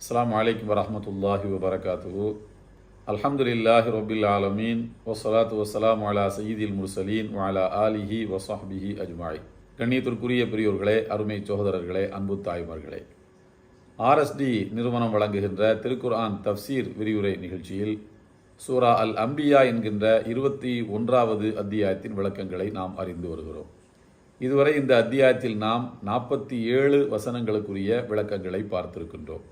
அஸ்லாம் வலைக்கம் வரமத்துல்லாஹி வபரகாத்து அல்ஹம்துலில்லாஹி ரபில் ஆலமீன் வஸ்ஸலாத்து வசலாம் அலா சயீதில் முர்சலீன் வாலா ஆலிஹி வஸஹ்பிஹி அஜ்மாய் கண்ணியத்திற்குரிய பெரியோர்களே அருமை சகோதரர்களே அன்பு தாய்மார்களே. ஆர்எஸ்டி நிறுவனம் வழங்குகின்ற திருக்குர்ஆன் தஃசீர் விரிவுரை நிகழ்ச்சியில் சூரா அல் அம்பியா என்கின்ற இருபத்தி ஒன்றாவது அத்தியாயத்தின் விளக்கங்களை நாம் அறிந்து வருகிறோம். இதுவரை இந்த அத்தியாயத்தில் நாம் நாற்பத்தி ஏழு வசனங்களுக்குரிய விளக்கங்களை பார்த்திருக்கின்றோம்.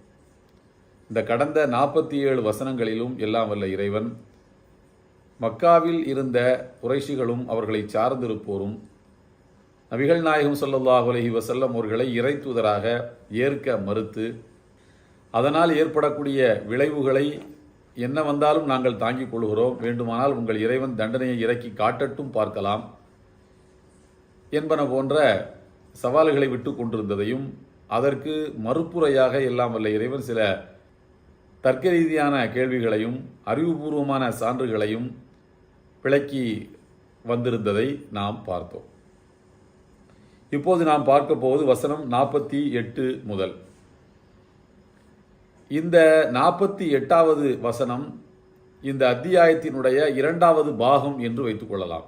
இந்த கடந்த நாற்பத்தி ஏழு வசனங்களிலும் எல்லாம் வல்ல இறைவன் மக்காவில் இருந்த குறைஷிகளும் அவர்களை சார்ந்திருப்போரும் நபிகள் நாயகம் ஸல்லல்லாஹு உலகி வசல்லம் அவர்களை இறை தூதராக ஏற்க மறுத்து அதனால் ஏற்படக்கூடிய விளைவுகளை என்ன வந்தாலும் நாங்கள் தாங்கிக் கொள்கிறோம். வேண்டுமானால் உங்கள் இறைவன் தண்டனையை இறக்கி காட்டட்டும் பார்க்கலாம் என்பன போன்ற சவால்களை விட்டு கொண்டிருந்ததையும் அதற்கு மறுப்புரையாக எல்லாம் வல்ல இறைவன் சில தர்க்க ரீதியான கேள்விகளையும் அறிவுபூர்வமான சான்றுகளையும் விளக்கி வந்திருந்ததை நாம் பார்த்தோம். இப்போது நாம் பார்க்க போவது வசனம் நாற்பத்தி எட்டு முதல். இந்த நாற்பத்தி எட்டாவது வசனம் இந்த அத்தியாயத்தினுடைய இரண்டாவது பாகம் என்று வைத்துக்கொள்ளலாம்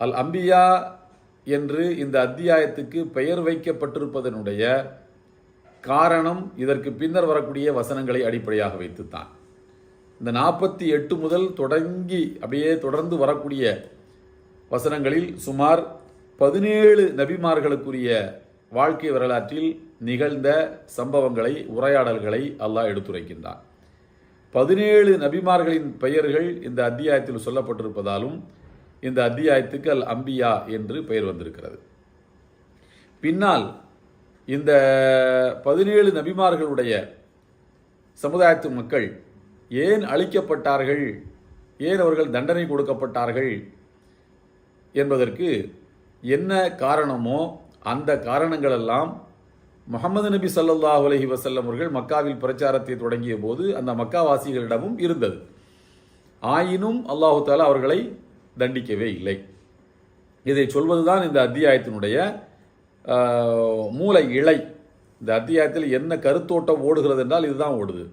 அல் அம்பியா என்று இந்த அத்தியாயத்துக்கு பெயர் வைக்கப்பட்டிருப்பதனுடைய காரணம் இதற்கு பின்னர் வரக்கூடிய வசனங்களை அடிப்படையாக வைத்துத்தான். இந்த நாற்பத்தி எட்டு முதல் தொடங்கி அப்படியே தொடர்ந்து வரக்கூடிய வசனங்களில் சுமார் பதினேழு நபிமார்களுக்குரிய வாழ்க்கை வரலாற்றில் நிகழ்ந்த சம்பவங்களை உரையாடல்களை அல்லாஹ் எடுத்துரைக்கின்றான். பதினேழு நபிமார்களின் பெயர்கள் இந்த அத்தியாயத்தில் சொல்லப்பட்டிருப்பதாலும் இந்த அத்தியாயத்துக்கு அல் அம்பியா என்று பெயர் வந்திருக்கிறது. பின்னால் இந்த பதினேழு நபிமார்களுடைய சமுதாயத்து மக்கள் ஏன் அழிக்கப்பட்டார்கள்? ஏன் அவர்கள் தண்டனை கொடுக்கப்பட்டார்கள்? என்பதற்கு என்ன காரணமோ அந்த காரணங்களெல்லாம் முகமது நபி சல்லாஹ் அலஹி வசல்லம் அவர்கள் மக்காவில் பிரச்சாரத்தை தொடங்கிய போது அந்த மக்காவாசிகளிடமும் இருந்தது. ஆயினும் அல்லாஹு தாலா அவர்களை தண்டிக்கவே இல்லை. இதை சொல்வதுதான் இந்த அத்தியாயத்தினுடைய மூளை இழை. இந்த அத்தியாயத்தில் என்ன கருத்தோட்டம் ஓடுகிறது என்றால் இதுதான் ஓடுது.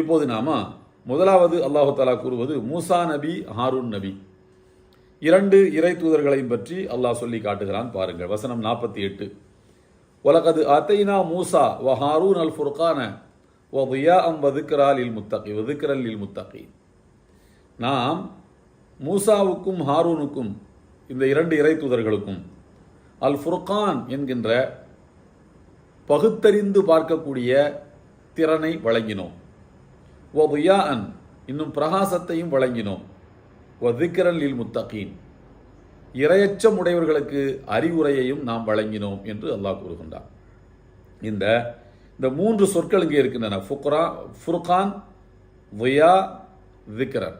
இப்போது நாம முதலாவது அல்லாஹு தாலா கூறுவது மூசா நபி ஹாரூன் நபி. இரண்டு இறை தூதர்களையும் பற்றி அல்லாஹ் சொல்லி காட்டுகிறான் பாருங்கள். வசனம் நாற்பத்தி எட்டு. உலகது அத்தைனா மூசா வ ஹாரூன் அல் ஃபுர்கான ஓ துயா அம் வதுக்கராலில் முத்தகி வதுக்கரலில் முத்தகி. நாம் மூசாவுக்கும் ஹாரூனுக்கும் இந்த இரண்டு இறை தூதர்களுக்கும் அல் ஃபுர்கான் என்கின்ற பகுத்தறிந்து பார்க்கக்கூடிய திறனை வழங்கினோம். ஓ துயா அன் இன்னும் பிரகாசத்தையும் வழங்கினோம். ஓ திக்கரலில் முத்தகீன் இரையச்சம் உடையவர்களுக்கு அறிவுரையையும் நாம் வழங்கினோம் என்று அல்லாஹ் கூறுகின்றார் இந்த இந்த மூன்று சொற்கள் இங்கே இருக்கின்றன. ஃபுக்ரா ஃபுர்கான் வியா விக்ரன்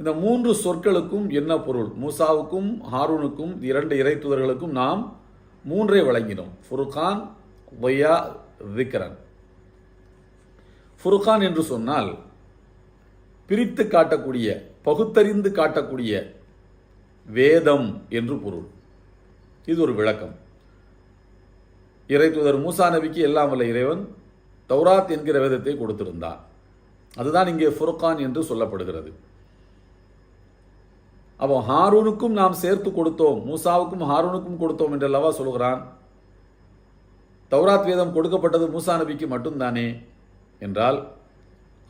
இந்த மூன்று சொற்களுக்கும் என்ன பொருள்? மூசாவுக்கும் ஹாரூனுக்கும் இரண்டு இறை தூதர்களுக்கும் நாம் மூன்றை வழங்கினோம். ஃபுர்கான் ஒய்யா விக்ரன் ஃபுர்கான் என்று சொன்னால் பிரித்து காட்டக்கூடிய பகுத்தறிந்து காட்டக்கூடிய வேதம் என்று பொருள். இது ஒரு விளக்கம். இறைத்துதர் மூசா நபிக்கு எல்லாம் வல்ல இறைவன் தௌராத் என்கிற வேதத்தை கொடுத்திருந்தார் அதுதான் இங்கே ஃபுர்கான் என்று சொல்லப்படுகிறது. அப்போ ஹாரூனுக்கும் நாம் சேர்த்து கொடுத்தோம். மூசாவுக்கும் ஹாரூனுக்கும் கொடுத்தோம் என்றல்லவா சொல்கிறான் தௌராத் வேதம் கொடுக்கப்பட்டது மூசா நபிக்கு மட்டும்தானே என்றால்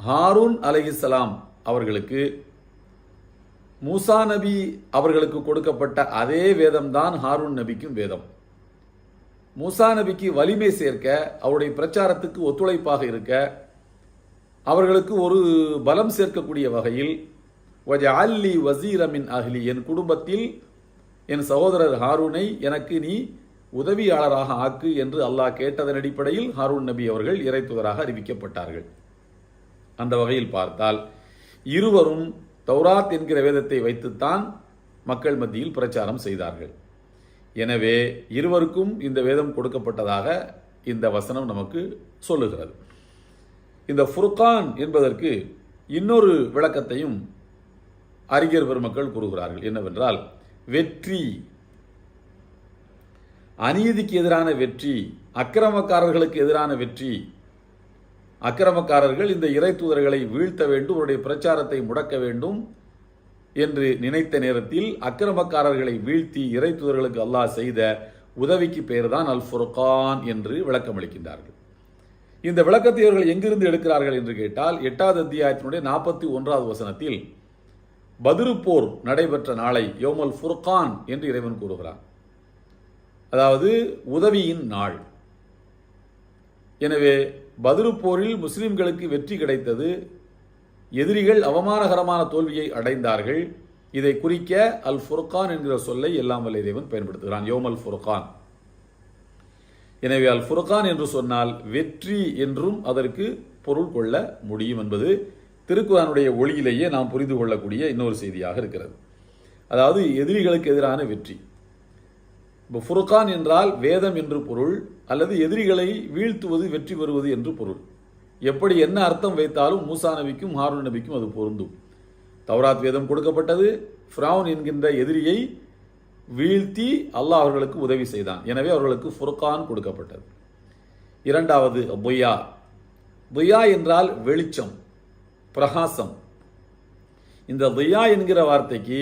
ஹாரூன் அலஹிசலாம் அவர்களுக்கு மூசா நபி அவர்களுக்கு கொடுக்கப்பட்ட அதே வேதம் தான் ஹாரூன் நபிக்கும் வேதம். மூசா நபிக்கு வலிமை சேர்க்க அவருடைய பிரச்சாரத்துக்கு ஒத்துழைப்பாக இருக்க அவர்களுக்கு ஒரு பலம் சேர்க்கக்கூடிய வகையில் அல்லி வசீரமின் அஹ்லி. என் குடும்பத்தில் என் சகோதரர் ஹாரூனை எனக்கு நீ உதவியாளராக ஆக்கு என்று அல்லாஹ் கேட்டதன் அடிப்படையில் ஹாரூன் நபி அவர்கள் இறைத்துதராக அறிவிக்கப்பட்டார்கள். அந்த வகையில் பார்த்தால் இருவரும் தௌராத் என்கிற வேதத்தை வைத்துத்தான் மக்கள் மத்தியில் பிரச்சாரம் செய்தார்கள். எனவே இருவருக்கும் இந்த வேதம் கொடுக்கப்பட்டதாக இந்த வசனம் நமக்கு சொல்லுகிறது. இந்த ஃபுர்கான் என்பதற்கு இன்னொரு விளக்கத்தையும் அறிஞர் பெருமக்கள் கூறுகிறார்கள். என்னவென்றால் வெற்றி அநீதிக்கு எதிரான வெற்றி அக்கிரமக்காரர்களுக்கு எதிரான வெற்றி அக்கிரமக்காரர்கள் இந்த இறை தூதர்களை வீழ்த்த வேண்டும் அவருடைய பிரச்சாரத்தை முடக்க வேண்டும் என்று நினைத்த நேரத்தில் அக்கிரமக்காரர்களை வீழ்த்தி இறை தூதர்களுக்கு அல்லாஹ் செய்த உதவிக்கு பெயர்தான் அல் ஃபுர்கான் என்று விளக்கமளிக்கின்றார்கள். இந்த விளக்கத்தை அவர்கள் எங்கிருந்து எடுக்கிறார்கள் என்று கேட்டால் எட்டாவது அத்தியாயத்தினுடைய நாற்பத்தி ஒன்றாவது வசனத்தில் பதிரு போர் நடைபெற்ற நாளை யோமல் ஃபுர்கான் என்று இறைவன் கூறுகிறான். அதாவது உதவியின் நாள். எனவே பதிரு போரில் முஸ்லிம்களுக்கு வெற்றி கிடைத்தது எதிரிகள் அவமானகரமான தோல்வியை அடைந்தார்கள். இதை குறிக்க அல் ஃபுர்கான் என்கிற சொல்லை எல்லாம் வல்ல இறைவன் பயன்படுத்துகிறான் யோமல் ஃபுர்கான். எனவே அல் ஃபுர்கான் என்று சொன்னால் வெற்றி என்றும் அதற்கு பொருள் கொள்ள முடியும் என்பது திருக்குறானுடைய ஒளியிலேயே நாம் புரிந்து கொள்ளக்கூடிய இன்னொரு செய்தியாக இருக்கிறது. அதாவது எதிரிகளுக்கு எதிரான வெற்றி. இப்போ ஃபுர்கான் என்றால் வேதம் என்று பொருள் அல்லது எதிரிகளை வீழ்த்துவது வெற்றி பெறுவது என்று பொருள். எப்படி என்ன அர்த்தம் வைத்தாலும் மூசா நபிக்கும் ஹாரூன் நபிக்கும் அது பொருந்தும். தௌராத் வேதம் கொடுக்கப்பட்டது. ஃப்ரவுன் என்கின்ற எதிரியை வீழ்த்தி அல்லாஹ் அவர்களுக்கு உதவி செய்தான். எனவே அவர்களுக்கு ஃபுர்கான் கொடுக்கப்பட்டது. இரண்டாவது பொய்யா பொய்யா என்றால் வெளிச்சம். பிரகாசம். இந்த தியா என்கிற வார்த்தைக்கு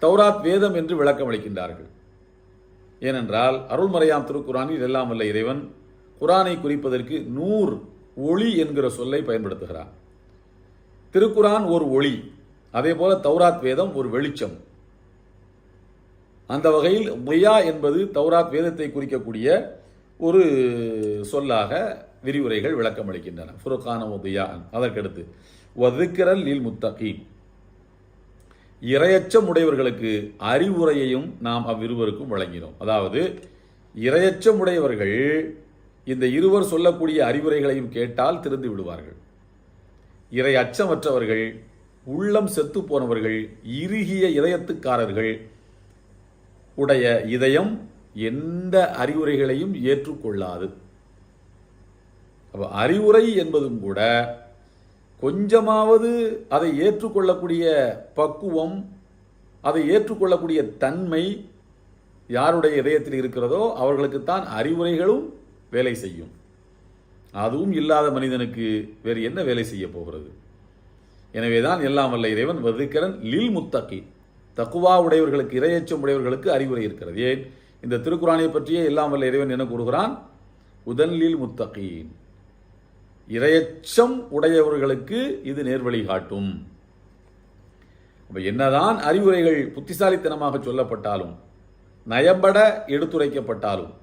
தௌராத் வேதம் என்று விளக்கம் அளிக்கின்றார்கள். ஏனென்றால் அருள்மறையாம் திருக்குறானில் எல்லாம் வல்ல இறைவன் குரானை குறிப்பதற்கு நூர் ஒளி என்கிற சொல்லை பயன்படுத்துகிறார் திருக்குரான் ஒரு ஒளி அதே போல தௌராத் வேதம் ஒரு வெளிச்சம். அந்த வகையில் முயா என்பது தௌராத் வேதத்தை குறிக்கக்கூடிய ஒரு சொல்லாக விரிவுரைகள் விளக்கம் அளிக்கின்றன ஃபுருக்கான உதயா அதற்கடுத்து வதுக்கிரல் லில் முத்தகீம் இரையச்சம் உடையவர்களுக்கு அறிவுரையையும் நாம் அவ்விருவருக்கும் வழங்கினோம். அதாவது இரையச்சம் உடையவர்கள் இந்த இருவர் சொல்லக்கூடிய அறிவுரைகளையும் கேட்டால் திருந்து விடுவார்கள். இறை அச்சமற்றவர்கள் உள்ளம் செத்து போனவர்கள் இறுகிய இதயத்துக்காரர்கள் உடைய இதயம் எந்த அறிவுரைகளையும் ஏற்றுக்கொள்ளாது. அப்போ அறிவுரை என்பதும் கூட கொஞ்சமாவது அதை ஏற்றுக்கொள்ளக்கூடிய பக்குவம் அதை ஏற்றுக்கொள்ளக்கூடிய தன்மை யாருடைய இதயத்தில் இருக்கிறதோ அவர்களுக்குத்தான் அறிவுரைகளும் வேலை செய்யும். அதுவும் இல்லாத மனிதனுக்கு வேறு என்ன வேலை செய்ய போகிறது? எனவேதான் எல்லாம் வல்ல இறைவன் வதுக்கரன் லில் முத்தகி தக்குவா உடையவர்களுக்கு இரையச்சம் உடையவர்களுக்கு அறிவுரை இருக்கிறது. ஏன்? இந்த திருக்குறானை பற்றியே எல்லாம் வல்ல இறைவன் என்ன கூறுகிறான்? உதன்லில் முத்தகீன். இரையச்சம் உடையவர்களுக்கு இது நேர்வழி காட்டும். அப்போ என்னதான் அறிவுரைகள் புத்திசாலித்தனமாக சொல்லப்பட்டாலும் நயம்பட எடுத்துரைக்கப்பட்டாலும்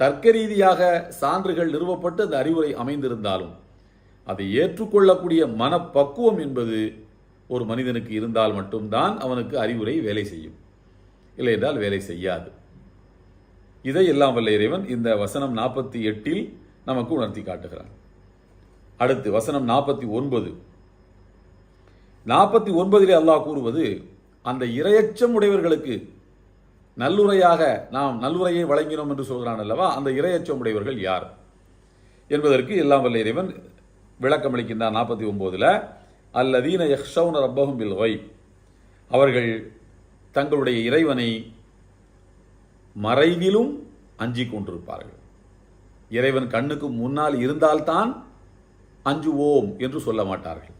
தர்க்க ரீதியாக சான்றுகள் நிறுவப்பட்டு அந்த அறிவுரை அமைந்திருந்தாலும் அதை ஏற்றுக்கொள்ளக்கூடிய மனப்பக்குவம் என்பது ஒரு மனிதனுக்கு இருந்தால் மட்டும்தான் அவனுக்கு அறிவுரை வேலை செய்யும். இல்லை என்றால் வேலை செய்யாது. இதை எல்லாம் வல்ல இறைவன் இந்த வசனம் நாற்பத்தி எட்டில் நமக்கு உணர்த்தி காட்டுகிறான். அடுத்து வசனம் நாற்பத்தி ஒன்பது. நாற்பத்தி ஒன்பதிலே அல்லாஹ் கூறுவது அந்த இரையச்சம் உடையவர்களுக்கு நல்லுரையாக நாம் நல்லுரையை வழங்கினோம் என்று சொல்கிறான் அல்லவா? அந்த இரையச்சம் உடையவர்கள் யார்? என்பதற்கு எல்லாம் வல்ல இறைவன் விளக்கம் அளிக்கின்றார் நாற்பத்தி ஒன்பதுல. அல்லதீன யக்ஷவுன ரப்பகும் பில் ஒய் அவர்கள் தங்களுடைய இறைவனை மறைவிலும் அஞ்சிக் கொண்டிருப்பார்கள். இறைவன் கண்ணுக்கு முன்னால் இருந்தால்தான் அஞ்சுவோம் என்று சொல்ல மாட்டார்கள்.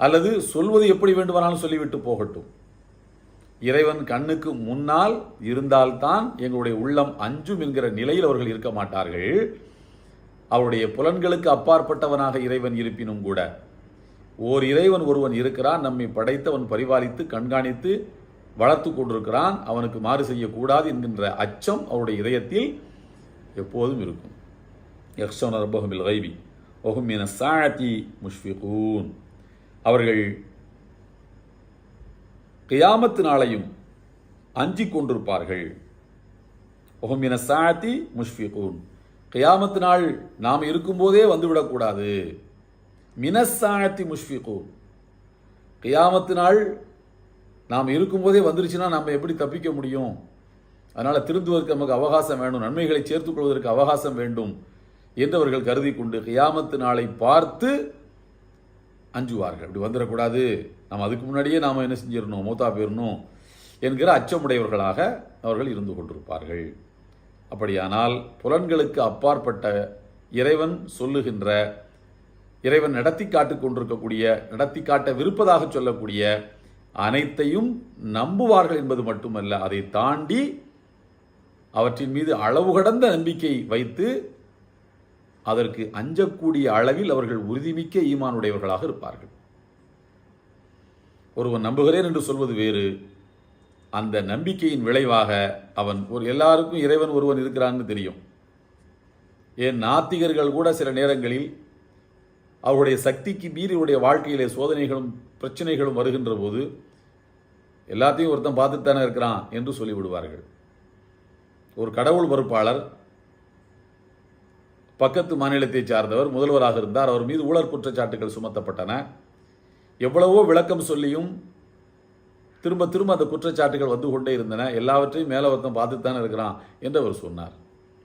அல்லது சொல்வது எப்படி வேண்டுமானாலும் சொல்லிவிட்டு போகட்டும். இறைவன் கண்ணுக்கு முன்னால் இருந்தால்தான் எங்களுடைய உள்ளம் அஞ்சும் என்கிற நிலையில் அவர்கள் இருக்க மாட்டார்கள். அவருடைய புலன்களுக்கு அப்பாற்பட்டவனாக இறைவன் இருப்பினும் கூட ஓர் இறைவன் ஒருவன் இருக்கிறான் நம்மை படைத்தவன் பரிபாலித்து கண்காணித்து வளர்த்து கொண்டிருக்கிறான் அவனுக்கு மாறு செய்யக்கூடாது என்கின்ற அச்சம் அவருடைய இதயத்தில் எப்போதும் இருக்கும். எக்ஸோனர் ரப்பகமில் கைவி ஒஹுமின சாழத்தி முஷ்ஃபிகூன் அவர்கள் கியாமத்து நாளையும் அஞ்சி கொண்டிருப்பார்கள். ஒஹுமின சாத்தி முஷ்ஃபிகூன் கியாமத்து நாள் நாம் இருக்கும்போதே வந்துவிடக்கூடாது மினசாத்தி முஷ்ஃபிகூன் கியாமத்து நாள் நாம் இருக்கும்போதே வந்துருச்சுன்னா நம்ம எப்படி தப்பிக்க முடியும்? அதனால் திருந்துவதற்கு நமக்கு அவகாசம் வேண்டும் நன்மைகளை சேர்த்துக்கொள்வதற்கு அவகாசம் வேண்டும். என்று அவர்கள் கருதி கொண்டு கியாமத்து நாளை பார்த்து அஞ்சுவார்கள். அப்படி வந்துடக்கூடாது. நாம் அதுக்கு முன்னாடியே நாம் என்ன செஞ்சிடணும்? மூத்தா போயிடணும் என்கிற அச்சமுடையவர்களாக அவர்கள் இருந்து கொண்டிருப்பார்கள். அப்படியானால் புலன்களுக்கு அப்பாற்பட்ட இறைவன் சொல்லுகின்ற இறைவன் நடத்தி காட்டு கொண்டிருக்கக்கூடிய நடத்தி காட்ட விருப்பதாக சொல்லக்கூடிய அனைத்தையும் நம்புவார்கள் என்பது மட்டுமல்ல அதை தாண்டி அவற்றின் மீது அளவு கடந்த நம்பிக்கை வைத்து அதற்கு அஞ்சக்கூடிய அளவில் அவர்கள் உறுதிமிக்க ஈமானுடையவர்களாக இருப்பார்கள். ஒருவன் நம்புகிறேன் என்று சொல்வது வேறு. அந்த நம்பிக்கையின் விளைவாக அவன் ஒரு எல்லாருக்கும் இறைவன் ஒருவன் இருக்கிறான்னு தெரியும். ஏன் நாத்திகர்கள் கூட சில நேரங்களில் அவருடைய சக்திக்கு மீறியுடைய வாழ்க்கையிலே சோதனைகளும் பிரச்சனைகளும் வருகின்ற போது எல்லாத்தையும் ஒருத்தன் பார்த்துத்தானே இருக்கிறான் என்று சொல்லிவிடுவார்கள். ஒரு கடவுள் மறுப்பாளர் பக்கத்து மாநிலத்தை சார்ந்தவர் முதல்வராக இருந்தார். அவர் மீது ஊழல் குற்றச்சாட்டுகள் சுமத்தப்பட்டன. எவ்வளவோ விளக்கம் சொல்லியும் திரும்ப திரும்ப அந்த குற்றச்சாட்டுகள் வந்து கொண்டே இருந்தன. எல்லாவற்றையும் மேலே ஒருத்தன் இருக்கிறான் என்று அவர் சொன்னார்.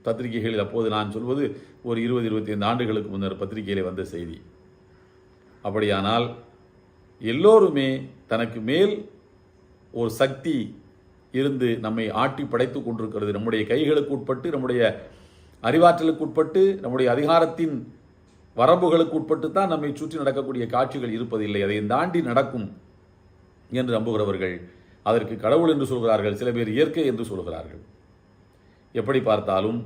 பத்திரிகைகளில் அப்போது நான் சொல்வது ஒரு இருபது இருபத்தி ஐந்து ஆண்டுகளுக்கு முன்னர் பத்திரிகையிலே வந்த செய்தி. அப்படியானால் எல்லோருமே தனக்கு மேல் ஒரு சக்தி இருந்து நம்மை ஆட்டி படைத்து கொண்டிருக்கிறது. நம்முடைய கைகளுக்கு உட்பட்டு நம்முடைய அறிவாற்றலுக்கு உட்பட்டு நம்முடைய அதிகாரத்தின் வரம்புகளுக்கு உட்பட்டு தான் நம்மை சுற்றி நடக்கக்கூடிய காட்சிகள் இருப்பதில்லை. அதை தாண்டி நடக்கும் என்று நம்புகிறவர்கள் அதற்கு கடவுள் என்று சொல்கிறார்கள் சில பேர் இயற்கை என்று சொல்கிறார்கள். எப்படி பார்த்தாலும்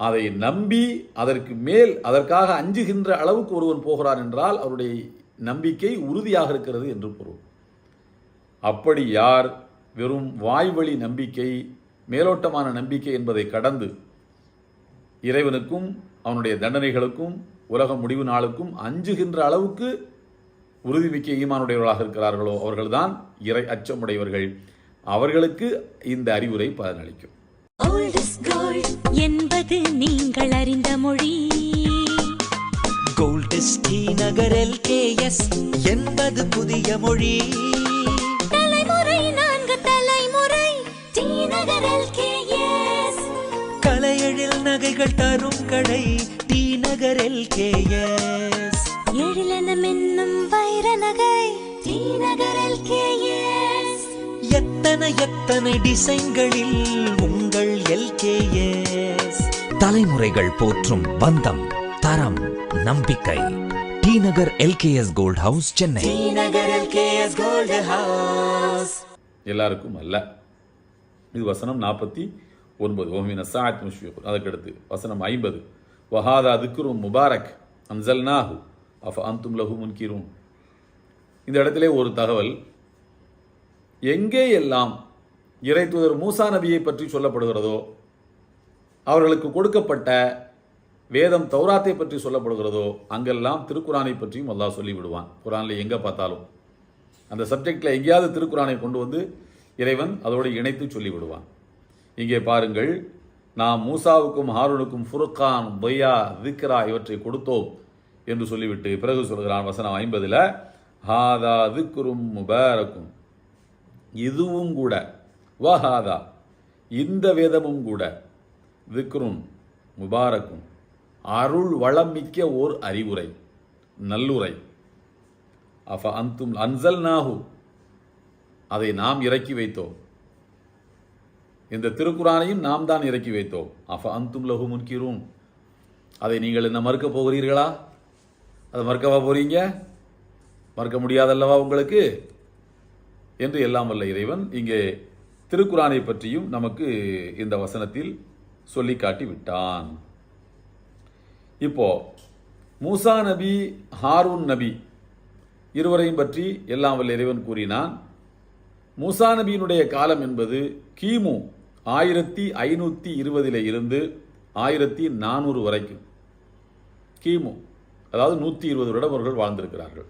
அதை நம்பி அதற்கு மேல் அதற்காக அஞ்சுகின்ற அளவுக்கு ஒருவன் போகிறான் என்றால் அவருடைய நம்பிக்கை உறுதியாக இருக்கிறது என்று பொருள். அப்படி யார் வெறும் வாய்வழி நம்பிக்கை மேலோட்டமான நம்பிக்கை என்பதை கடந்து இறைவனுக்கும் அவனுடைய தண்டனைகளுக்கும் உலக முடிவு நாளுக்கும் அஞ்சுகின்ற அளவுக்கு உறுதிமிக்க ஈமானுடையவர்களாக இருக்கிறார்களோ அவர்கள்தான் இறை அச்சமுடையவர்கள். அவர்களுக்கு இந்த அறிவுரை பலனளிக்கும் என்பது நீங்கள் அறிந்த மொழி. கோல்டு ஸ்ரீ நகர் எல்கேஎஸ் என்பது புதிய மொழி. கடை டி நகர் எல்கேஎஸ் எழிலென மின்னும் வைர நகை டி நகர் LKS. எத்தனை எத்தனை டிசைன்களில் உங்கள் எல்கேஎஸ் தலைமுறைகள் போற்றும் பந்தம் தரம் நம்பிக்கை. T Nagar LKS gold house Chennai. T Nagar LKS gold house. எல்லாருக்கும் அல்ல. இது வசனம் நாற்பத்தி ஒன்பது. ஓமின சாத் முஷ்ஃபிக் அதுக்கடுத்து வசனம் ஐம்பது. வஹாதா திக்ரும் முபாரக். அன்சல்நாஹு அஃப் அந்தும் லஹு முன்கிரும் இந்த இடத்திலே ஒரு தகவல். எங்கே எல்லாம் இறை தூதர் மூசா நபியை பற்றி சொல்லப்படுகிறதோ அவர்களுக்கு கொடுக்கப்பட்ட வேதம் தௌராத்தை பற்றி சொல்லப்படுகிறதோ அங்கெல்லாம் திருக்குறானை பற்றியும் அல்லாஹ் சொல்லிவிடுவான். குரானில் எங்கே பார்த்தாலும். அந்த சப்ஜெக்டில் எங்கேயாவது திருக்குறானை கொண்டு வந்து இறைவன் அதோடு இணைத்து சொல்லிவிடுவான். இங்கே பாருங்கள் நாம் மூசாவுக்கும் ஹாரூனுக்கும் ஃபுருக்கான் பொய்யா திக்ரா இவற்றை கொடுத்தோம் என்று சொல்லிவிட்டு பிறகு சொல்கிறான் வசனம் ஐம்பதில் ஹாதா திக்ரும் முபாரக்கும். இதுவும் கூட வஹாதா. இந்த வேதமும் கூட திக்ரும் முபாரக்கும். அருள் வளம் மிக்க ஓர் அறிவுரை நல்லுரை. அஃப அந்தும் அன்சல் நாஹு அதை நாம் இறக்கி வைத்தோம். இந்த திருக்குறானையும் நாம் தான் இறக்கி வைத்தோம். அஃப அந்தும் லகு முன்கிறோம் அதை நீங்கள் என்ன மறுக்க போகிறீர்களா? அதை மறுக்கவா போறீங்க? மறுக்க முடியாதல்லவா உங்களுக்கு? என்று எல்லாம் வல்ல இறைவன் இங்கே திருக்குறானை பற்றியும் நமக்கு இந்த வசனத்தில் சொல்லி காட்டி விட்டான். இப்போ மூசா நபி ஹாரூன் நபி இருவரையும் பற்றி எல்லாம் வல்ல இறைவன் கூறினான். மூசா நபியினுடைய காலம் என்பது கிமு ஆயிரத்தி ஐநூற்றி இருபதில் இருந்து ஆயிரத்தி நானூறு வரைக்கும் கிமு அதாவது நூற்றி இருபது வருடம் அவர்கள் வாழ்ந்திருக்கிறார்கள்.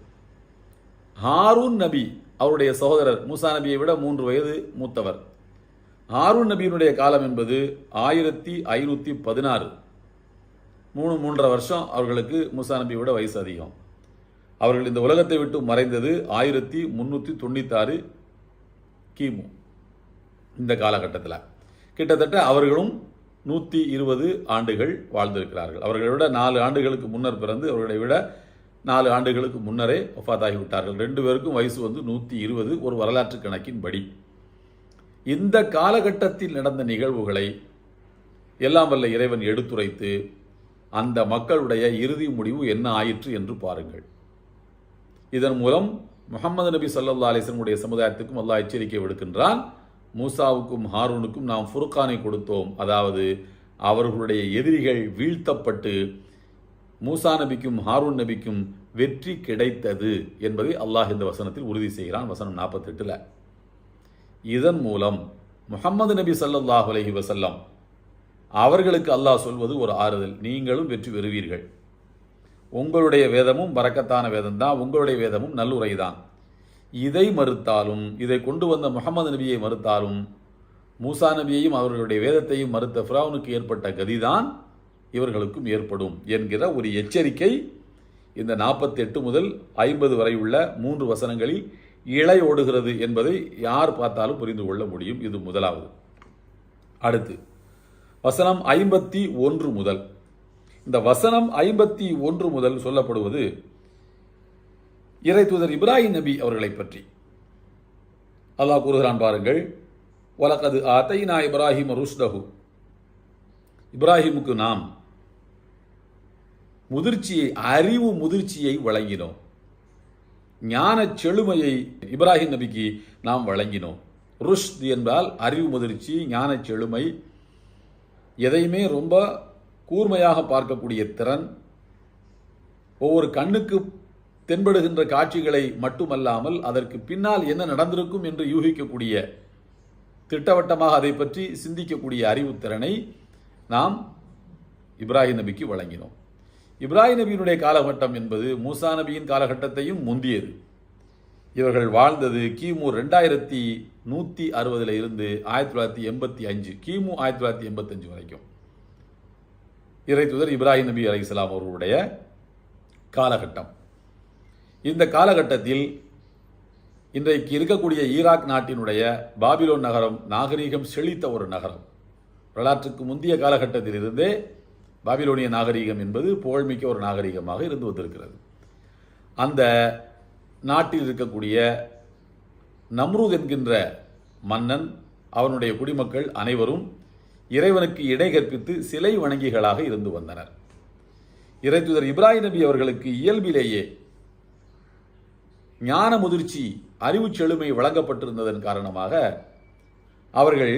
ஹாரூன் நபி அவருடைய சகோதரர் மூசா நபியை விட மூன்று வயது மூத்தவர். ஹாரூன் நபியினுடைய காலம் என்பது ஆயிரத்தி ஐநூற்றி பதினாறு. மூணு மூன்றரை வருஷம் அவர்களுக்கு மூசா நபியை விட வயசு அதிகம். அவர்கள் இந்த உலகத்தை விட்டு மறைந்தது ஆயிரத்தி முந்நூற்றி தொண்ணூத்தாறு கிமு. இந்த காலகட்டத்தில். கிட்டத்தட்ட அவர்களும் நூற்றி இருபது ஆண்டுகள் வாழ்ந்திருக்கிறார்கள். அவர்களை விட நாலு ஆண்டுகளுக்கு முன்னர் பிறந்து அவர்களை விட நாலு ஆண்டுகளுக்கு முன்னரே ஒஃபாத்தாகி விட்டார்கள். ரெண்டு பேருக்கும் வயசு வந்து நூற்றி இருபது ஒரு வரலாற்று கணக்கின்படி. இந்த காலகட்டத்தில் நடந்த நிகழ்வுகளை எல்லாம் வல்ல இறைவன் எடுத்துரைத்து அந்த மக்களுடைய இறுதி முடிவு என்ன ஆயிற்று என்று பாருங்கள். இதன் மூலம் முகமது நபி சல்லா அலைஹி சமுதாயத்துக்கும் அல்லாஹ் எச்சரிக்கை விடுக்கின்றான். மூசாவுக்கும் ஹாரூனுக்கும் நாம் ஃபுர்கானை கொடுத்தோம். அதாவது அவர்களுடைய எதிரிகள் வீழ்த்தப்பட்டு மூசா நபிக்கும் ஹாரூன் நபிக்கும் வெற்றி கிடைத்தது என்பதை அல்லாஹ் இந்த வசனத்தில் உறுதி செய்கிறான் வசனம் நாற்பத்தெட்டில். இதன் மூலம் முகமது நபி சல்லாஹ் அலஹி வசல்லம் அவர்களுக்கு அல்லாஹ் சொல்வது ஒரு ஆறுதல். நீங்களும் வெற்றி பெறுவீர்கள். உங்களுடைய வேதமும் பறக்கத்தான வேதம் தான் உங்களுடைய வேதமும் நல்லுரை தான் இதை மறுத்தாலும் இதை கொண்டு வந்த முகமது நபியை மறுத்தாலும் மூசா நபியையும் அவர்களுடைய வேதத்தையும் மறுத்த ஃபிராவுனுக்கு ஏற்பட்ட கதிதான் இவர்களுக்கும் ஏற்படும் என்கிற ஒரு எச்சரிக்கை இந்த நாற்பத்தி எட்டு முதல் ஐம்பது வரை உள்ள மூன்று வசனங்களில் இழையோடுகிறது என்பதை யார் பார்த்தாலும் புரிந்து கொள்ள முடியும். இது முதலாவது. அடுத்து வசனம் ஐம்பத்தி ஒன்று முதல். இந்த வசனம் ஐம்பத்தி ஒன்று முதல் சொல்லப்படுவது இறை தூதர் இப்ராஹிம் நபி அவர்களை பற்றி. அல்லாஹ் கூறுகிறான் பாருங்கள் வலக்கது ஆத்தைனா இப்ராஹிம் ருஷ்தஹு. இப்ராஹிமுக்கு நாம் முதிர்ச்சியை அறிவு முதிர்ச்சியை வழங்கினோம். ஞான செழுமையை இப்ராஹிம் நபிக்கு நாம் வழங்கினோம். ருஷ்த் என்பால் அறிவு முதிர்ச்சி ஞான செழுமை எதையுமே ரொம்ப கூர்மையாக பார்க்கக்கூடிய திறன் ஒவ்வொரு கண்ணுக்கு தென்படுகின்ற காட்சிகளை மட்டுமல்லாமல் அதற்கு பின்னால் என்ன நடந்திருக்கும் என்று யூகிக்கக்கூடிய திட்டவட்டமாக அதை பற்றி சிந்திக்கக்கூடிய அறிவுத்திறனை நாம் இப்ராஹிம் நபிக்கு வழங்கினோம். இப்ராஹிம் நபியினுடைய காலகட்டம் என்பது மூசா நபியின் காலகட்டத்தையும் முந்தியது. இவர்கள் வாழ்ந்தது கிமு ரெண்டாயிரத்தி நூற்றி அறுபதுல இருந்து ஆயிரத்தி தொள்ளாயிரத்தி எண்பத்தி அஞ்சு கிமு ஆயிரத்தி தொள்ளாயிரத்தி எண்பத்தஞ்சு வரைக்கும். இறை தூதர் இப்ராஹிம் நபி அலைஹிஸ்ஸலாம் அவர்களுடைய காலகட்டம். இந்த காலகட்டத்தில் இன்றைக்கு இருக்கக்கூடிய ஈராக் நாட்டினுடைய பாபிலோன் நகரம் நாகரீகம் செழித்த ஒரு நகரம். வரலாற்றுக்கு முந்தைய காலகட்டத்திலிருந்தே பாபிலோனிய நாகரீகம் என்பது புகழ்மிக்க ஒரு நாகரீகமாக இருந்து வந்திருக்கிறது. அந்த நாட்டில் இருக்கக்கூடிய நம்ரூத் என்கின்ற மன்னன் அவனுடைய குடிமக்கள் அனைவரும் இறைவனுக்கு இடை கற்பித்து சிலை வணங்கிகளாக இருந்து வந்தனர். இறைத்துதர் இப்ராஹிம் நபி அவர்களுக்கு இயல்பிலேயே ஞான முதிர்ச்சி அறிவு செழுமை வழங்கப்பட்டிருந்ததன் காரணமாக அவர்கள்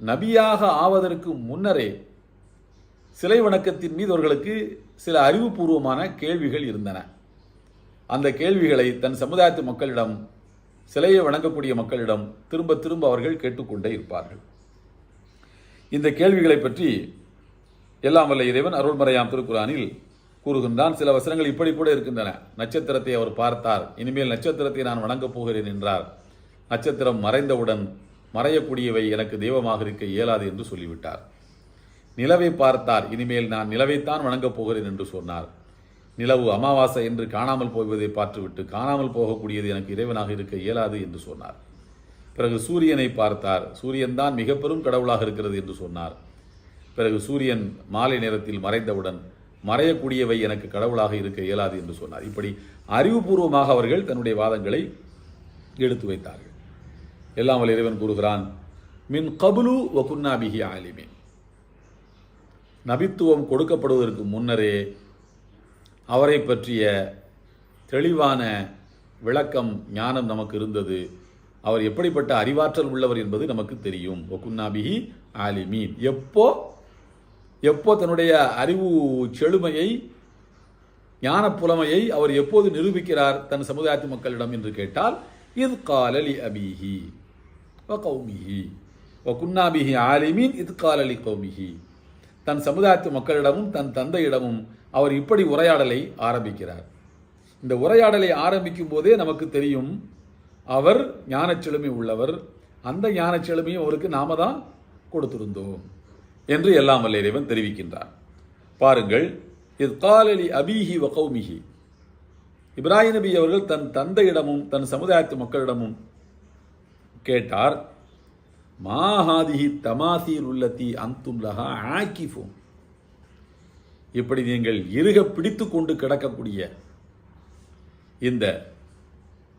நபியாக ஆவதற்கு முன்னரே சிலை வணக்கத்தின் மீது அவர்களுக்கு சில அறிவுபூர்வமான கேள்விகள் இருந்தன. அந்த கேள்விகளை தன் சமுதாயத்து மக்களிடம் சிலையை வணங்கக்கூடிய மக்களிடம் திரும்ப திரும்ப அவர்கள் கேட்டுக்கொண்டே இருப்பார்கள். இந்த கேள்விகளை பற்றி எல்லாம் வல்ல இறைவன் அருள்மறையாம் திருக்குறானில் கூறுகின்றான். சில வசனங்கள் இப்படி கூட இருக்கின்றன. நட்சத்திரத்தை அவர் பார்த்தார். இனிமேல் நட்சத்திரத்தை நான் வணங்கப் போகிறேன் என்றார். நட்சத்திரம் மறைந்தவுடன் மறையக்கூடியவை எனக்கு தெய்வமாக இருக்க இயலாது என்று சொல்லிவிட்டார். நிலவை பார்த்தார். இனிமேல் நான் நிலவைத்தான் வணங்கப் போகிறேன் என்று சொன்னார். நிலவு அமாவாசை என்று காணாமல் போவதை பார்த்துவிட்டு காணாமல் போகக்கூடியது எனக்கு இறைவனாக இருக்க இயலாது என்று சொன்னார். பிறகு சூரியனை பார்த்தார். சூரியன் தான் மிக பெரும் கடவுளாக இருக்கிறது என்று சொன்னார். பிறகு சூரியன் மாலை நேரத்தில் மறைந்தவுடன் மறையக்கூடியவை எனக்கு கடவுளாக இருக்க இயலாது என்று சொன்னார். இப்படி அறிவுபூர்வமாக அவர்கள் தன்னுடைய வாதங்களை எடுத்து வைத்தார்கள். எல்லாம் வல்ல இறைவன் கூறுகிறான் மின் கபுலு வகுன்னாபிஹி ஆலிமின். நபித்துவம் கொடுக்கப்படுவதற்கு முன்னரே அவரை பற்றிய தெளிவான விளக்கம் ஞானம் நமக்கு இருந்தது. அவர் எப்படிப்பட்ட அறிவாற்றல் உள்ளவர் என்பது நமக்கு தெரியும். ஒகுன்னாபிஹி ஆலிமீன். எப்போ எப்போ தன்னுடைய அறிவு செழுமையை ஞான புலமையை அவர் எப்போது நிரூபிக்கிறார் தன் சமுதாயத்து மக்களிடம் என்று கேட்டால் இது காலலி அபிஹி வ கௌமிஹி வ குன்னாபிஹி ஆலிமீன் இது காலலி கௌமிஹி. தன் சமுதாயத்து மக்களிடமும் தன் தந்தையிடமும் அவர் இப்படி உரையாடலை ஆரம்பிக்கிறார். இந்த உரையாடலை ஆரம்பிக்கும் போதே நமக்கு தெரியும் அவர் ஞானச்செழுமை உள்ளவர். அந்த ஞானச்செழுமையும் அவருக்கு நாம தான் கொடுத்திருந்தோம். என்று எல்லாம் வல்ல இறைவன் தெரிவிக்கின்றார் பாருங்கள் இது காலலி அபீஹி வ கௌமிஹி. இப்ராஹிம் நபி அவர்கள் தன் தந்தையிடமும் தன் சமுதாயத்து மக்களிடமும் கேட்டார் மாஹாதிஹி தமாசீர் உள்ளத்தி அந்தும் லஹா ஆக்கிஃபும் இப்படி நீங்கள் இருக பிடித்து கொண்டு கிடக்கக்கூடிய இந்த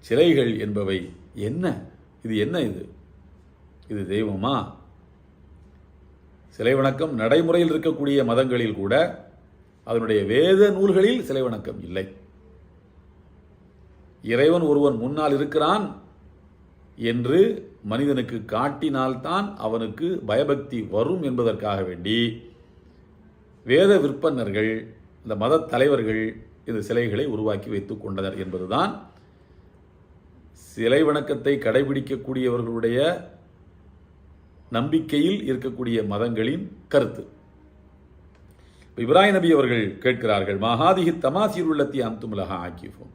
சிலைகள் என்பவை என்ன? இது என்ன இது? இது தெய்வமா? சிலை வணக்கம் நடைமுறையில் இருக்கக்கூடிய மதங்களில் கூட அதனுடைய வேத நூல்களில் சிலை வணக்கம் இல்லை. இறைவன் ஒருவன் முன்னால் இருக்கிறான் என்று மனிதனுக்கு காட்டினால்தான் அவனுக்கு பயபக்தி வரும் என்பதற்காக வேண்டி வேத விற்பன்னர்கள் இந்த மத தலைவர்கள் இந்த சிலைகளை உருவாக்கி வைத்துக் கொண்டனர் என்பதுதான் சிலை வணக்கத்தை கடைபிடிக்கக்கூடியவர்களுடைய நம்பிக்கையில் இருக்கக்கூடிய மதங்களின் கருத்து. இப்போ இப்ராஹிம் நபி அவர்கள் கேட்கிறார்கள் மகாதிகி தமாசீர் உள்ளத்தி அந்துமுலகா ஆக்கிஃபோன்.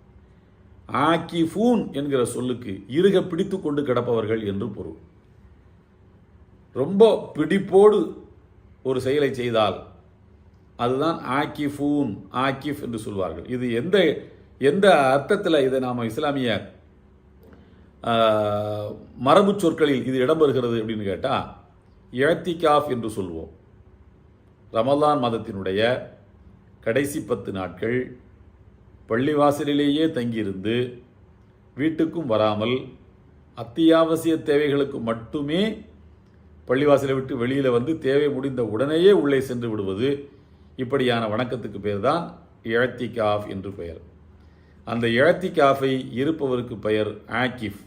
ஆக்கிஃபூன் என்கிற சொல்லுக்கு இருக பிடித்து கொண்டு கிடப்பவர்கள் என்று பொருள். ரொம்ப பிடிப்போடு ஒரு செயலை செய்தால் அதுதான் ஆக்கிஃபூன் ஆக்கிஃப் என்று சொல்வார்கள். இது எந்த எந்த அர்த்தத்தில் இதை நாம் இஸ்லாமிய மரபு மரபுச் சொற்களில் இது இடம்பெறுகிறது அப்படின்னு கேட்டால் இழத்திகாஃப் என்று சொல்வோம். ரமலான் மாதத்தினுடைய கடைசி பத்து நாட்கள் பள்ளிவாசலிலேயே தங்கியிருந்து வீட்டுக்கும் வராமல் அத்தியாவசிய தேவைகளுக்கு மட்டுமே பள்ளிவாசலை விட்டு வெளியில் வந்து தேவை முடிந்த உடனேயே உள்ளே சென்று விடுவது இப்படியான வணக்கத்துக்கு பேர் தான் இழத்திகாஃப் என்று பெயர். அந்த இழத்திகாஃபை இருப்பவருக்கு பெயர் ஆக்கிஃப்.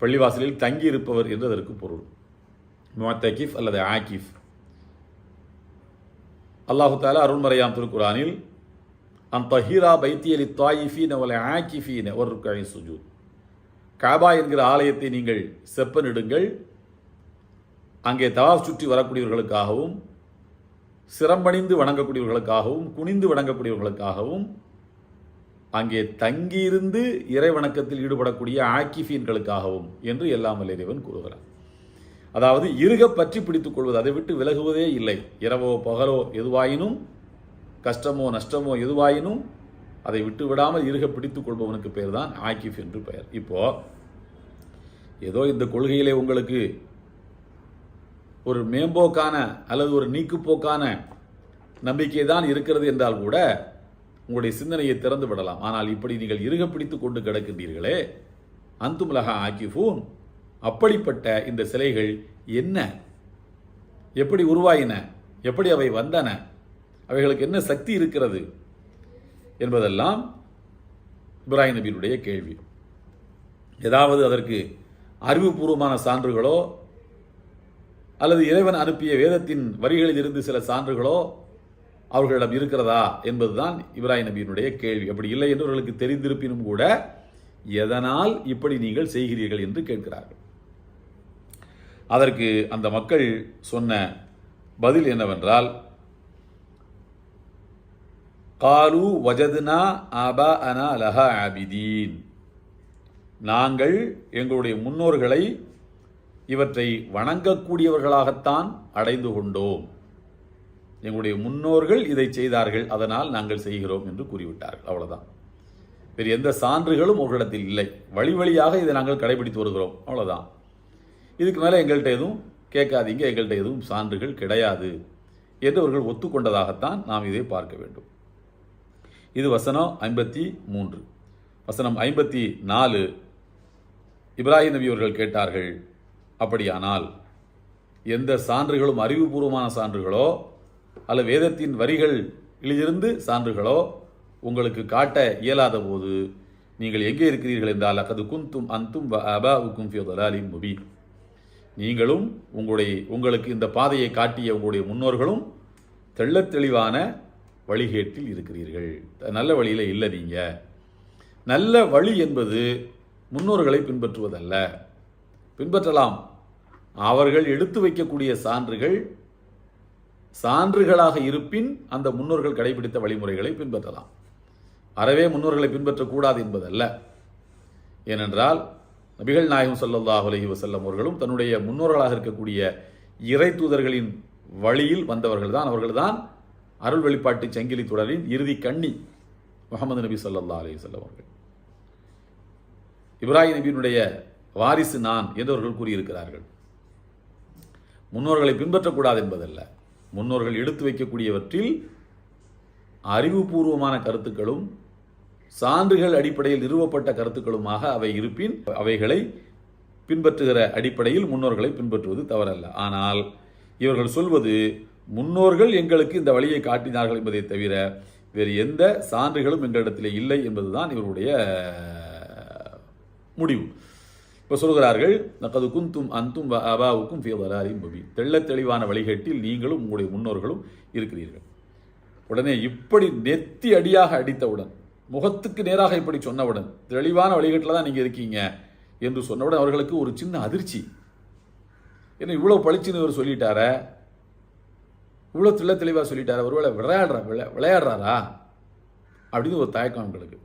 பள்ளிவாசலில் தங்கியிருப்பவர் என்று அதற்கு பொருள். முத்தகிஃப் அல்லது ஆகிஃப். அல்லாஹு தாலா அருள்மறையாம் திருக்குறானில் அம் தஹீரா பைத்தியலி தாயிஃபீன் அவளை ஆக்கிஃபீன் ஒரு கழி சுஜூத். காபா என்கிற ஆலயத்தை நீங்கள் செப்பனிடுங்கள். அங்கே தவாஃப் சுற்றி வரக்கூடியவர்களுக்காகவும் சிரம்பணிந்து வணங்கக்கூடியவர்களுக்காகவும் குனிந்து வணங்கக்கூடியவர்களுக்காகவும் அங்கே தங்கியிருந்து இறை வணக்கத்தில் ஈடுபடக்கூடிய ஆக்கிஃபீன்களுக்காகவும் என்று எல்லாம் இறைவன் கூறுகிறார் அதாவது இருக பற்றி பிடித்துக் கொள்வது அதை விட்டு விலகுவதே இல்லை. இரவோ பகலோ எதுவாயினும் கஷ்டமோ நஷ்டமோ எதுவாயினும் அதை விட்டு விடாமல் இருக பிடித்துக் கொள்பவனுக்கு பெயர் தான் ஆக்கிஃப் என்று பெயர். இப்போ ஏதோ இந்த கொள்கையிலே உங்களுக்கு ஒரு மேம்போக்கான அல்லது ஒரு நீக்குப்போக்கான நம்பிக்கை தான் இருக்கிறது என்றால் கூட உங்களுடைய சிந்தனையை திறந்து விடலாம். ஆனால் இப்படி நீங்கள் இருக பிடித்து கொண்டு கிடக்கின்றீர்களே அந்துமுலகா ஆக்கிஃபூன். அப்படிப்பட்ட இந்த சிலைகள் என்ன? எப்படி உருவாயின? எப்படி அவை வந்தன? அவைகளுக்கு என்ன சக்தி இருக்கிறது? என்பதெல்லாம் இப்ராஹிம் நபியினுடைய கேள்வி. ஏதாவது அதற்கு அறிவுபூர்வமான சான்றுகளோ அல்லது இறைவன் அனுப்பிய வேதத்தின் வரிகளில் இருந்து சில சான்றுகளோ அவர்களிடம் இருக்கிறதா என்பதுதான் இப்ராஹிம் நபியினுடைய கேள்வி. அப்படி இல்லை என்று அவர்களுக்கு தெரிந்திருப்பினும் கூட எதனால் இப்படி நீங்கள் செய்கிறீர்கள் என்று கேட்கிறார்கள். அதற்கு அந்த மக்கள் சொன்ன பதில் என்னவென்றால் காலு வஜதுனா ஆபா அனா லஹா ஆபிதீன் நாங்கள் எங்களுடைய முன்னோர்களை இவற்றை வணங்கக்கூடியவர்களாகத்தான் அடைந்து கொண்டோம். எங்களுடைய முன்னோர்கள் இதை செய்தார்கள் அதனால் நாங்கள் செய்கிறோம் என்று கூறிவிட்டார்கள். அவ்வளோதான் வேறு எந்த சான்றுகளும் உங்களிடத்தில் இல்லை. வழி வழியாக இதை நாங்கள் கடைபிடித்து வருகிறோம். அவ்வளோதான் இதுக்கு மேலே எங்கள்கிட்ட எதுவும் கேட்காதீங்க. எங்கள்கிட்ட எதுவும் சான்றுகள் கிடையாது என்று அவர்கள் ஒத்துக்கொண்டதாகத்தான் நாம் இதை பார்க்க வேண்டும். இது வசனம் ஐம்பத்தி மூன்று. வசனம் ஐம்பத்தி நாலு. இப்ராஹிம் நபி அவர்கள் கேட்டார்கள் அப்படியானால் எந்த சான்றுகளும் அறிவுபூர்வமான சான்றுகளோ அல்ல வேதத்தின் வரிகளிலிருந்து சான்றுகளோ உங்களுக்கு காட்ட இயலாத போது நீங்கள் எங்கே இருக்கிறீர்கள் என்றால் அக்கது குந்தும் அந்தும் அபா உக்கும் ஃபியோதலாலின் முபி நீங்களும் உங்களுடைய உங்களுக்கு இந்த பாதையை காட்டிய உங்களுடைய முன்னோர்களும் தெள்ளத் தெளிவான வழிகேட்டில் இருக்கிறீர்கள். நல்ல வழியில் இல்லை நீங்கள் நல்ல வழி என்பது முன்னோர்களை பின்பற்றுவதல்ல. பின்பற்றலாம். அவர்கள் எடுத்து வைக்கக்கூடிய சான்றுகள் சான்றுகளாக இருப்பின் அந்த முன்னோர்கள் கடைபிடித்த வழிமுறைகளை பின்பற்றலாம். அறவே முன்னோர்களை பின்பற்றக்கூடாது என்பதல்ல. ஏனென்றால் நபிகள் நாயகம் ஸல்லல்லாஹு அலஹி வசல்லம் அவர்களும் தன்னுடைய முன்னோர்களாக இருக்கக்கூடிய இறை தூதர்களின் வழியில் வந்தவர்கள் தான். அவர்கள்தான் அருள் வெளிப்பாட்டு சங்கிலி தொடரின் இறுதி கண்ணி முகமது நபி சொல்லல்லா அலி சொல்லம் அவர்கள். இப்ராஹிம் நபியினுடைய வாரிசு நான் என்றவர்கள் கூறியிருக்கிறார்கள். முன்னோர்களை பின்பற்றக்கூடாது என்பதல்ல. முன்னோர்கள் எடுத்து வைக்கக்கூடியவற்றில் அறிவுபூர்வமான கருத்துக்களும் சான்றுகள் அடிப்படையில் நிறுவப்பட்ட கருத்துக்களுமாக அவை இருப்பின் அவைகளை பின்பற்றுகிற அடிப்படையில் முன்னோர்களை பின்பற்றுவது தவறல்ல. ஆனால் இவர்கள் சொல்வது முன்னோர்கள் எங்களுக்கு இந்த வழியை காட்டினார்கள் என்பதை தவிர வேறு எந்த சான்றுகளும் எங்களிடத்தில் இல்லை என்பதுதான் இவருடைய முடிவு. இப்போ சொல்கிறார்கள் நக்கது குந்தும் அந்தும் அபாவுக்கும் ஃபியதலாரின் பவி தெள்ள தெளிவான வழிகேட்டில் நீங்களும் உங்களுடைய முன்னோர்களும் இருக்கிறீர்கள். உடனே இப்படி நெத்தி அடியாக அடித்தவுடன் முகத்துக்கு நேராக இப்படி சொன்னவுடன் தெளிவான வழிகேட்டில் தான் நீங்கள் இருக்கீங்க என்று சொன்னவுடன் அவர்களுக்கு ஒரு சின்ன அதிர்ச்சி. என்ன இவ்வளோ பளிச்சுன்னு இவர் சொல்லிட்டார? இவ்வளோ தெள்ள தெளிவாக சொல்லிட்டார? ஒருவேளை விளையாடுறா விளை- விளையாடுறாரா? அப்படின்னு ஒரு தயக்கம் அவங்களுக்கு.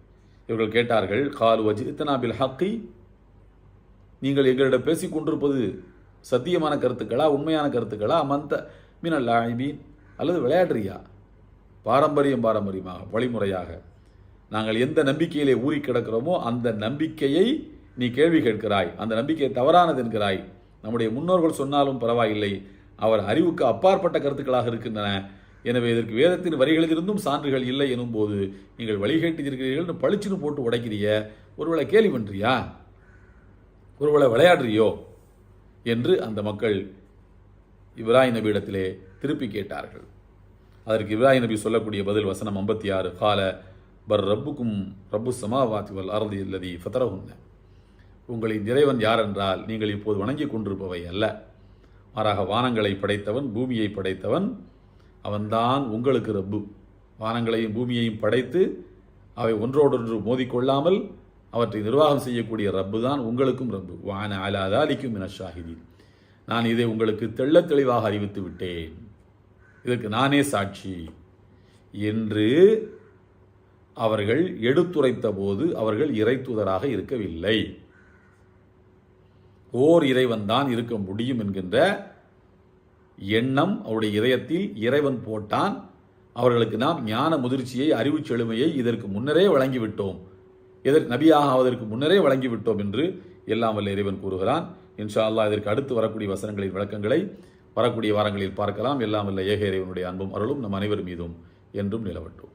இவர்கள் கேட்டார்கள் கால் வஜித்தனா பில் ஹக்கி நீங்கள் எங்களிடம் பேசிக் கொண்டிருப்பது சத்தியமான கருத்துக்களா உண்மையான கருத்துக்களா? மந்த மீனல் லாயிபீன். அல்லது விளையாடுறியா? பாரம்பரியம் பாரம்பரியமாக வழிமுறையாக. நாங்கள் எந்த நம்பிக்கையிலே ஊறி கிடக்கிறோமோ அந்த நம்பிக்கையை நீ கேள்வி கேட்கிறாய். அந்த நம்பிக்கை தவறானது என்கிறாய். நம்முடைய முன்னோர்கள் சொன்னாலும் பரவாயில்லை. அவர் அறிவுக்கு அப்பாற்பட்ட கருத்துக்களாக இருக்கின்றன. எனவே இதற்கு வேதத்தின் வரிகளிலிருந்தும் சான்றுகள் இல்லை எனும்போது நீங்கள் வழிகேட்டு இருக்கிறீர்கள் பளிச்சுன்னு போட்டு உடைக்கிறிய. ஒருவேளை கேலி பண்றியா? ஒருவேளை விளையாடுறியோ? என்று அந்த மக்கள் இப்ராஹிம் நபியிடத்திலே திருப்பி கேட்டார்கள். அதற்கு இப்ராஹிம் நபி சொல்லக்கூடிய பதில் வசனம் ஐம்பத்தி ஆறு கால பர் ரப்புக்கும் ரப்பு சமாவாத்தி வல் அறுதி இல்லதி ஃபதரகுன்ன உங்களின் இறைவன் யார் என்றால் நீங்கள் இப்போது வணங்கிக் கொண்டிருப்பவை அல்ல. மாறாக வானங்களை படைத்தவன் பூமியை படைத்தவன் அவன்தான் உங்களுக்கு ரப்பு. வானங்களையும் பூமியையும் படைத்து அவை ஒன்றோடொன்று மோதிக்கொள்ளாமல் அவற்றை நிர்வாகம் செய்யக்கூடிய ரப்பு தான் உங்களுக்கும் ரப்பு. வான அலாதாலிக்கும் என ஷாஹிதி நான் இதை உங்களுக்கு தெள்ளத் தெளிவாக அறிவித்து விட்டேன். இதற்கு நானே சாட்சி. என்று அவர்கள் எடுத்துரைத்த போது அவர்கள் இறைத்துதராக இருக்கவில்லை. ஓர் இறைவன் தான் இருக்க முடியும் என்கின்ற எண்ணம் அவருடைய இதயத்தில் இறைவன் போட்டான். அவர்களுக்கு நாம் ஞான முதிர்ச்சியை அறிவு செழுமையை இதற்கு முன்னரே வழங்கிவிட்டோம். இதற்கு நபியாக ஆவதற்கு முன்னரே வழங்கிவிட்டோம் என்று எல்லாம் வல்ல இறைவன் கூறுகிறான். இன்ஷா அல்லா இதற்கு அடுத்து வரக்கூடிய வசனங்களின் விளக்கங்களை வரக்கூடிய வாரங்களில் பார்க்கலாம். எல்லாம் வல்ல ஏக இறைவனுடைய அன்பும் அருளும் நம் அனைவர் மீதும் என்றும் நிலவட்டும்.